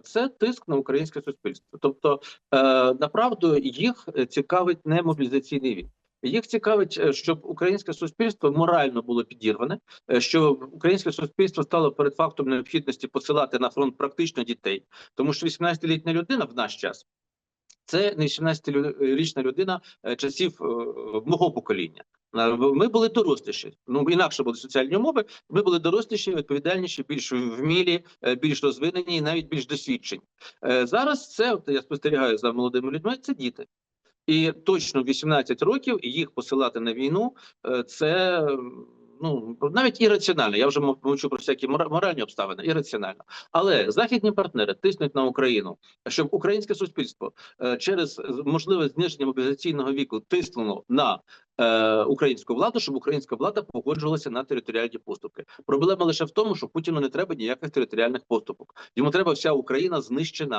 це тиск на українське суспільство. Тобто, е, направду їх цікавить не мобілізаційний вік. Їх цікавить, е, щоб українське суспільство морально було підірване, е, щоб українське суспільство стало перед фактом необхідності посилати на фронт практично дітей, тому що 18-літня людина в наш час це не 18-річна людина е, часів мого покоління. Ми були доросліші. Ну інакше були соціальні умови. Ми були доросліші, відповідальніші, більш вмілі, е, більш розвинені і навіть більш досвідчені. Е, Зараз це от я спостерігаю за молодими людьми. Це діти. І точно в 18 років їх посилати на війну е, це ну навіть ірраціонально. Я вже мов- мовчу про всякі мора- моральні обставини, ірраціонально. Але західні партнери тиснуть на Україну, щоб українське суспільство через можливе зниження мобілізаційного віку тиснуло на е, українську владу, щоб українська влада погоджувалася на територіальні поступки. Проблема лише в тому, що Путіну не треба ніяких територіальних поступок. Йому треба вся Україна знищена.